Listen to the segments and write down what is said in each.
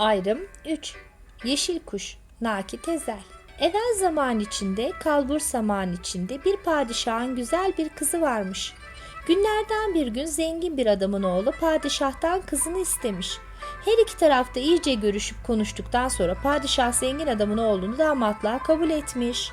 Ayrım 3. Yeşil kuş, Naki Tezel. Evvel zaman içinde, kalbur zaman içinde bir padişahın güzel bir kızı varmış. Günlerden bir gün zengin bir adamın oğlu padişahtan kızını istemiş. Her iki tarafta iyice görüşüp konuştuktan sonra padişah zengin adamın oğlunu damatlığa kabul etmiş.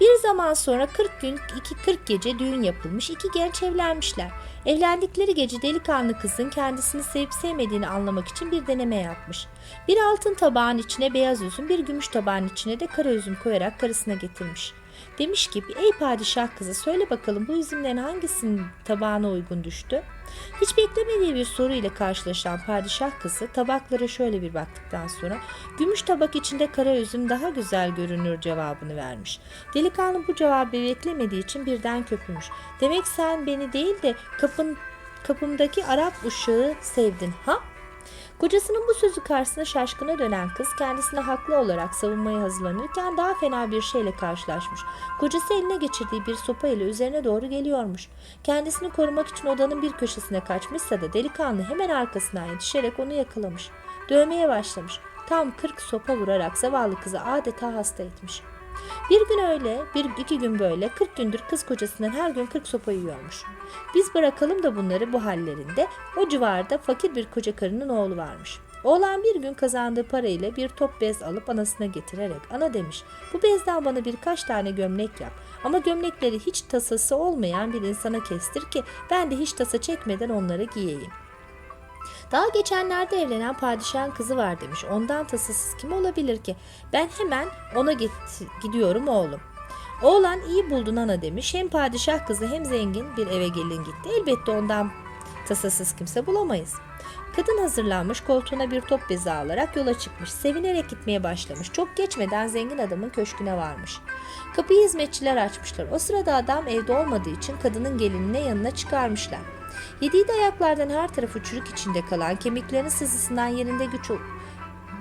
Bir zaman sonra 40 gün, iki 40 gece düğün yapılmış, iki genç evlenmişler. Evlendikleri gece delikanlı kızın kendisini sevip sevmediğini anlamak için bir deneme yapmış. Bir altın tabağın içine beyaz üzüm, bir gümüş tabağın içine de kara üzüm koyarak karısına getirmiş. Demiş ki, ey padişah kızı söyle bakalım bu üzümlerin hangisinin tabağına uygun düştü? Hiç beklemediği bir soru ile karşılaşan padişah kızı tabaklara şöyle bir baktıktan sonra gümüş tabak içinde kara üzüm daha güzel görünür cevabını vermiş. Delikanlı bu cevabı beklemediği için birden köpürmüş. Demek sen beni değil de kapın, kapımdaki Arap uşağı sevdin ha? Kocasının bu sözü karşısında şaşkına dönen kız kendisini haklı olarak savunmaya hazırlanırken daha fena bir şeyle karşılaşmış. Kocası eline geçirdiği bir sopa ile üzerine doğru geliyormuş. Kendisini korumak için odanın bir köşesine kaçmışsa da delikanlı hemen arkasından yetişerek onu yakalamış. Dövmeye başlamış. Tam 40 sopa vurarak zavallı kızı adeta hasta etmiş. Bir gün öyle, bir iki gün böyle, 40 gündür kız kocasından her gün 40 sopa yiyormuş. Biz bırakalım da bunları bu hallerinde o civarda fakir bir koca karının oğlu varmış. Oğlan bir gün kazandığı parayla bir top bez alıp anasına getirerek ana demiş bu bezden bana birkaç tane gömlek yap ama gömlekleri hiç tasası olmayan bir insana kestir ki ben de hiç tasa çekmeden onları giyeyim. Daha geçenlerde evlenen padişahın kızı var demiş. Ondan tasasız kim olabilir ki? Ben hemen ona git, gidiyorum oğlum. Oğlan iyi buldun ana demiş. Hem padişah kızı hem zengin bir eve gelin gitti. Elbette ondan tasasız kimse bulamayız. Kadın hazırlanmış koltuğuna bir top bezi alarak yola çıkmış. Sevinerek gitmeye başlamış. Çok geçmeden zengin adamın köşküne varmış. Kapıyı hizmetçiler açmışlar. O sırada adam evde olmadığı için kadının gelinine yanına çıkarmışlar. Yediği de ayaklardan her tarafı çürük içinde kalan, kemiklerinin sızısından yerinde güç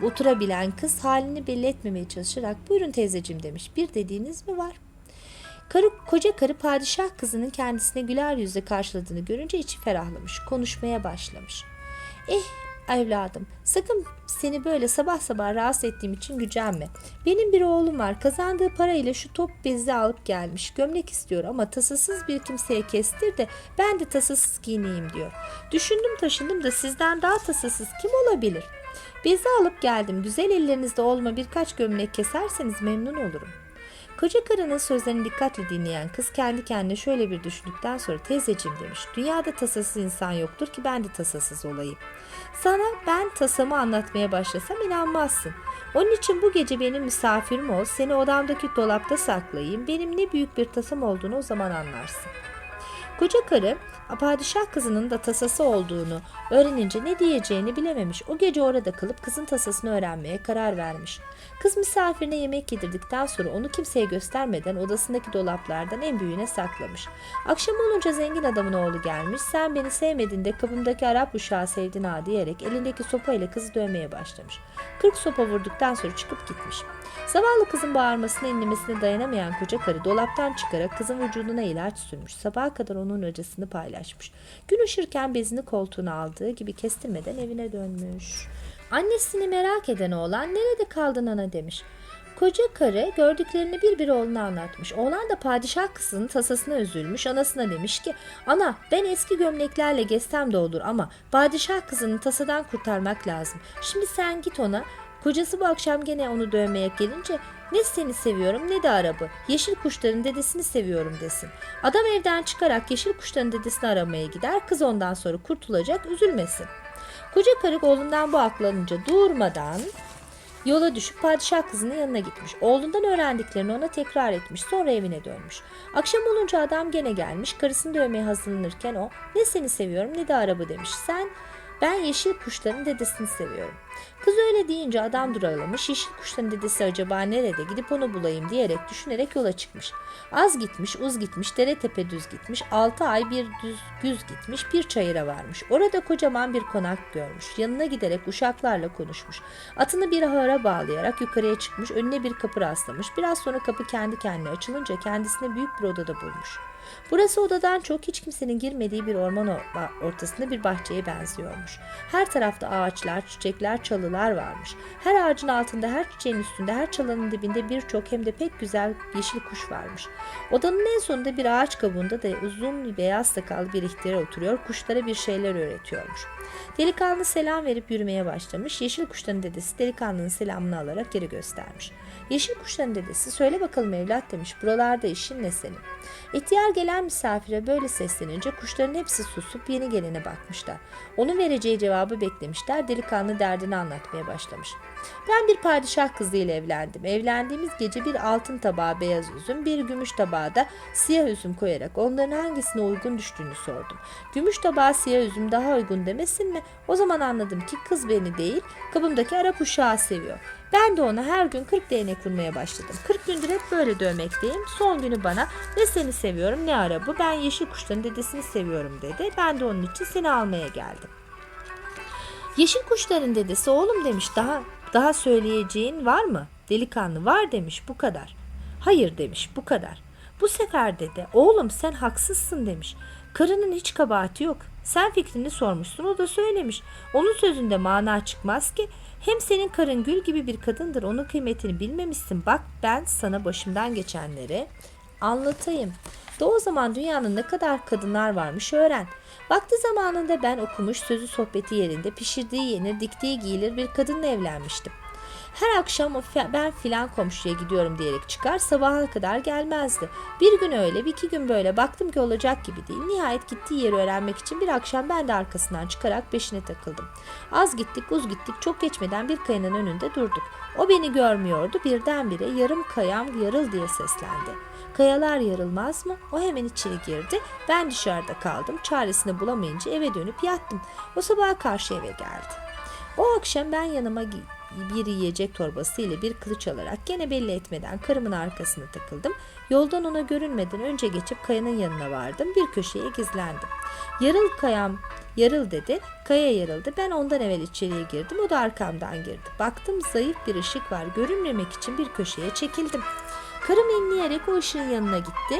oturabilen kız halini belli etmemeye çalışarak buyurun teyzeciğim demiş. Bir dediğiniz mi var? Karı, koca karı padişah kızının kendisine güler yüzle karşıladığını görünce içi ferahlamış. Konuşmaya başlamış. Eh evladım sakın seni böyle sabah sabah rahatsız ettiğim için gücenme. Benim bir oğlum var kazandığı parayla şu top bezi alıp gelmiş. Gömlek istiyor ama tasasız bir kimseye kestir de ben de tasasız giyineyim diyor. Düşündüm taşındım da sizden daha tasasız kim olabilir? Bezi alıp geldim. Güzel ellerinizde olma birkaç gömlek keserseniz memnun olurum. Koca karının sözlerini dikkatle dinleyen kız kendi kendine şöyle bir düşündükten sonra teyzeciğim demiş. Dünyada tasasız insan yoktur ki ben de tasasız olayım. Sana ben tasamı anlatmaya başlasam inanmazsın. Onun için bu gece benim misafirim ol, seni odamdaki dolapta saklayayım. Benim ne büyük bir tasam olduğunu o zaman anlarsın. Koca karı padişah kızının da tasası olduğunu öğrenince ne diyeceğini bilememiş. O gece orada kalıp kızın tasasını öğrenmeye karar vermiş. Kız misafirine yemek yedirdikten sonra onu kimseye göstermeden odasındaki dolaplardan en büyüğüne saklamış. Akşam olunca zengin adamın oğlu gelmiş. Sen beni sevmedin de kapımdaki Arap uşağı sevdin ha diyerek elindeki sopayla kızı dövmeye başlamış. Kırk sopa vurduktan sonra çıkıp gitmiş. Zavallı kızın bağırmasına inlemesine dayanamayan koca karı dolaptan çıkarak kızın vücuduna ilaç sürmüş. Sabaha kadar onun acısını paylaşmış. Gün ışırken bezini koltuğuna aldığı gibi kestirmeden evine dönmüş. Annesini merak eden oğlan nerede kaldın ana demiş. Koca karı gördüklerini bir bir oğluna anlatmış. Oğlan da padişah kızının tasasına üzülmüş. Anasına demiş ki ana ben eski gömleklerle gezsem de olur ama padişah kızını tasadan kurtarmak lazım. Şimdi sen git ona Kocası bu akşam gene onu dövmeye gelince ne seni seviyorum ne de arabı. Yeşil kuşların dedesini seviyorum desin. Adam evden çıkarak yeşil kuşların dedesini aramaya gider. Kız ondan sonra kurtulacak üzülmesin. Koca karı oğlundan bu aklanınca durmadan yola düşüp padişah kızının yanına gitmiş. Oğlundan öğrendiklerini ona tekrar etmiş. Sonra evine dönmüş. Akşam olunca adam gene gelmiş. Karısını dövmeye hazırlanırken o ne seni seviyorum ne de arabı demiş. Sen ben yeşil kuşların dedesini seviyorum. Kız öyle deyince adam duraklamış. Yeşil kuşların dedesi acaba nerede gidip onu bulayım diyerek düşünerek yola çıkmış. Az gitmiş, uz gitmiş, dere tepe düz gitmiş. Altı ay bir düz güz gitmiş, bir çayıra varmış. Orada kocaman bir konak görmüş. Yanına giderek uşaklarla konuşmuş. Atını bir ahıra bağlayarak yukarıya çıkmış. Önüne bir kapı rastlamış. Biraz sonra kapı kendi kendine açılınca kendisine büyük bir odada bulmuş. Burası odadan çok hiç kimsenin girmediği bir orman ortasında bir bahçeye benziyormuş. Her tarafta ağaçlar, çiçekler, çalılar varmış. Her ağacın altında, her çiçeğin üstünde, her çalının dibinde birçok hem de pek güzel yeşil kuş varmış. Odanın en sonunda bir ağaç kabuğunda da uzun beyaz sakallı bir ihtiyar oturuyor. Kuşlara bir şeyler öğretiyormuş. Delikanlı selam verip yürümeye başlamış. Yeşil kuşların dedesi delikanlının selamını alarak geri göstermiş. Yeşil kuşların dedesi söyle bakalım evlat demiş. Buralarda işin ne senin? İhtiyar gelen misafire böyle seslenince kuşların hepsi susup yeni gelene bakmışlar. Onun vereceği cevabı beklemişler. Delikanlı derdini anlatmaya başlamış. Ben bir padişah kızıyla evlendim. Evlendiğimiz gece bir altın tabağa beyaz üzüm, bir gümüş tabağa da siyah üzüm koyarak onların hangisine uygun düştüğünü sordum. Gümüş tabağa siyah üzüm daha uygun demesin mi? O zaman anladım ki kız beni değil, kabımdaki Arap uşağı seviyor. Ben de ona her gün 40 değnek vurmaya başladım. 40 gündür hep böyle dövmekteyim. Son günü bana ne seni seviyorum ne Arap'ı ben yeşil kuşların dedesini seviyorum dedi. Ben de onun için seni almaya geldim. Yeşil kuşların dedesi oğlum demiş daha daha söyleyeceğin var mı? Delikanlı var demiş bu kadar. Hayır demiş bu kadar. Bu sefer dede oğlum sen haksızsın demiş. Karının hiç kabahati yok. Sen fikrini sormuşsun o da söylemiş. Onun sözünde mana çıkmaz ki. Hem senin karın gül gibi bir kadındır onun kıymetini bilmemişsin. Bak ben sana başımdan geçenleri anlatayım. De o zaman dünyanın ne kadar kadınlar varmış öğren. Vakti zamanında ben okumuş sözü sohbeti yerinde pişirdiği yenir diktiği giyilir bir kadınla evlenmiştim. Her akşam ben filan komşuya gidiyorum diyerek çıkar sabaha kadar gelmezdi. Bir gün öyle bir iki gün böyle baktım ki olacak gibi değil. Nihayet gittiği yeri öğrenmek için bir akşam ben de arkasından çıkarak peşine takıldım. Az gittik uz gittik çok geçmeden bir kayanın önünde durduk. O beni görmüyordu birdenbire yarım kayam yarıl diye seslendi. Kayalar yarılmaz mı? O hemen içeri girdi. Ben dışarıda kaldım. Çaresini bulamayınca eve dönüp yattım. O sabaha karşı eve geldi. O akşam ben yanıma gi- bir yiyecek torbası ile bir kılıç alarak gene belli etmeden karımın arkasına takıldım. Yoldan ona görünmeden önce geçip kayanın yanına vardım. Bir köşeye gizlendim. Yarıl kayam yarıl dedi. Kaya yarıldı. Ben ondan evvel içeriye girdim. O da arkamdan girdi. Baktım zayıf bir ışık var. Görünmemek için bir köşeye çekildim. Karım inleyerek o ışığın yanına gitti.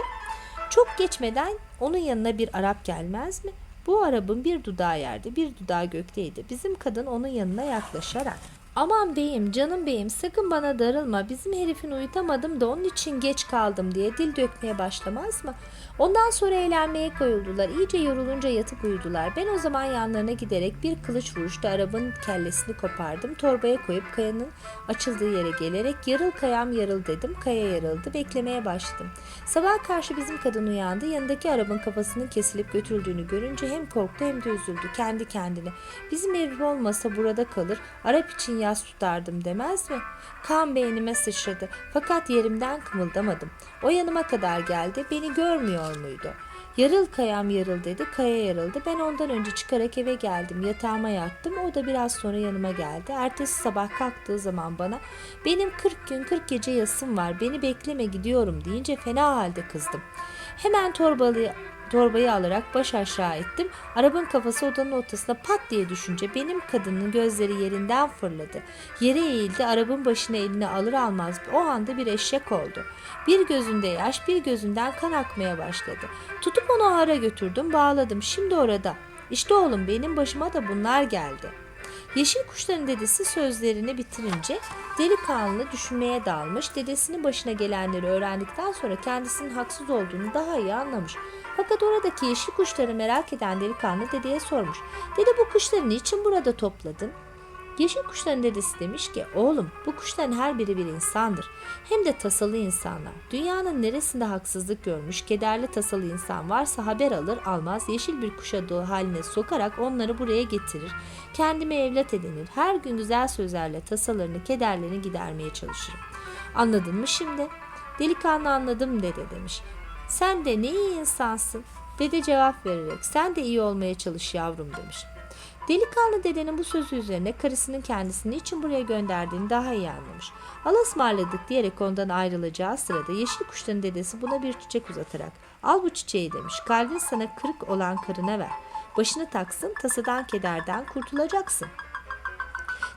Çok geçmeden onun yanına bir Arap gelmez mi? Bu Arap'ın bir dudağı yerde, bir dudağı gökteydi. Bizim kadın onun yanına yaklaşarak Aman beyim, canım beyim sakın bana darılma. Bizim herifin uyutamadım da onun için geç kaldım diye dil dökmeye başlamaz mı? Ondan sonra eğlenmeye koyuldular. İyice yorulunca yatıp uyudular. Ben o zaman yanlarına giderek bir kılıç vuruşta arabın kellesini kopardım. Torbaya koyup kayanın açıldığı yere gelerek yarıl kayam yarıl dedim. Kaya yarıldı. Beklemeye başladım. Sabah karşı bizim kadın uyandı. Yanındaki arabın kafasının kesilip götürüldüğünü görünce hem korktu hem de üzüldü kendi kendine. Bizim herif olmasa burada kalır. Arap için yas tutardım demez mi? Kan beynime sıçradı. Fakat yerimden kımıldamadım. O yanıma kadar geldi. Beni görmüyor muydu? Yarıl kayam yarıl dedi. Kaya yarıldı. Ben ondan önce çıkarak eve geldim. Yatağıma yattım. O da biraz sonra yanıma geldi. Ertesi sabah kalktığı zaman bana benim 40 gün 40 gece yasım var. Beni bekleme gidiyorum deyince fena halde kızdım. Hemen torbalı torbayı alarak baş aşağı ettim. Arabanın kafası odanın ortasına pat diye düşünce benim kadının gözleri yerinden fırladı. Yere eğildi arabanın başına eline alır almaz o anda bir eşek oldu. Bir gözünde yaş bir gözünden kan akmaya başladı. Tutup onu ahıra götürdüm bağladım şimdi orada. İşte oğlum benim başıma da bunlar geldi.'' Yeşil kuşların dedesi sözlerini bitirince delikanlı düşünmeye dalmış. Dedesinin başına gelenleri öğrendikten sonra kendisinin haksız olduğunu daha iyi anlamış. Fakat oradaki yeşil kuşları merak eden delikanlı dedeye sormuş. Dede bu kuşları niçin burada topladın? Yeşil kuşların dedesi demiş ki oğlum bu kuşların her biri bir insandır. Hem de tasalı insanlar. Dünyanın neresinde haksızlık görmüş kederli tasalı insan varsa haber alır almaz yeşil bir kuşa doğu haline sokarak onları buraya getirir. Kendime evlat edinir. Her gün güzel sözlerle tasalarını kederlerini gidermeye çalışırım. Anladın mı şimdi? Delikanlı anladım dede demiş. Sen de ne iyi insansın. Dede cevap vererek sen de iyi olmaya çalış yavrum demiş. Delikanlı dedenin bu sözü üzerine karısının kendisini için buraya gönderdiğini daha iyi anlamış. Alasmarladık diyerek ondan ayrılacağı sırada yeşil kuşların dedesi buna bir çiçek uzatarak al bu çiçeği demiş kalbin sana kırık olan karına ver. Başını taksın tasadan kederden kurtulacaksın.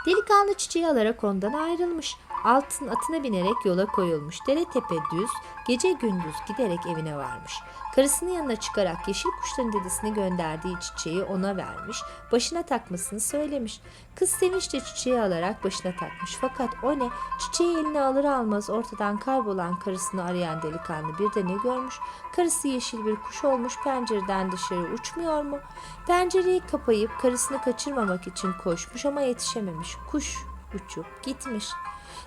Delikanlı çiçeği alarak ondan ayrılmış. Altın atına binerek yola koyulmuş. Dere tepe düz, gece gündüz giderek evine varmış. Karısının yanına çıkarak yeşil kuşların dedesine gönderdiği çiçeği ona vermiş, başına takmasını söylemiş. Kız sevinçle çiçeği alarak başına takmış. Fakat o ne? Çiçeği eline alır almaz ortadan kaybolan karısını arayan delikanlı bir de ne görmüş? Karısı yeşil bir kuş olmuş pencereden dışarı uçmuyor mu? Pencereyi kapayıp karısını kaçırmamak için koşmuş ama yetişememiş. Kuş uçup gitmiş.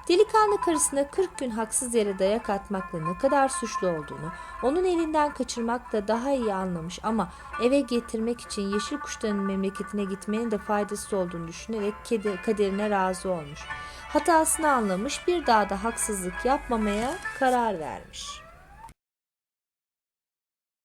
Delikanlı karısına 40 gün haksız yere dayak atmakla ne kadar suçlu olduğunu, onun elinden kaçırmakla daha iyi anlamış ama eve getirmek için yeşil kuşların memleketine gitmenin de faydası olduğunu düşünerek kaderine razı olmuş. Hatasını anlamış, bir daha da haksızlık yapmamaya karar vermiş.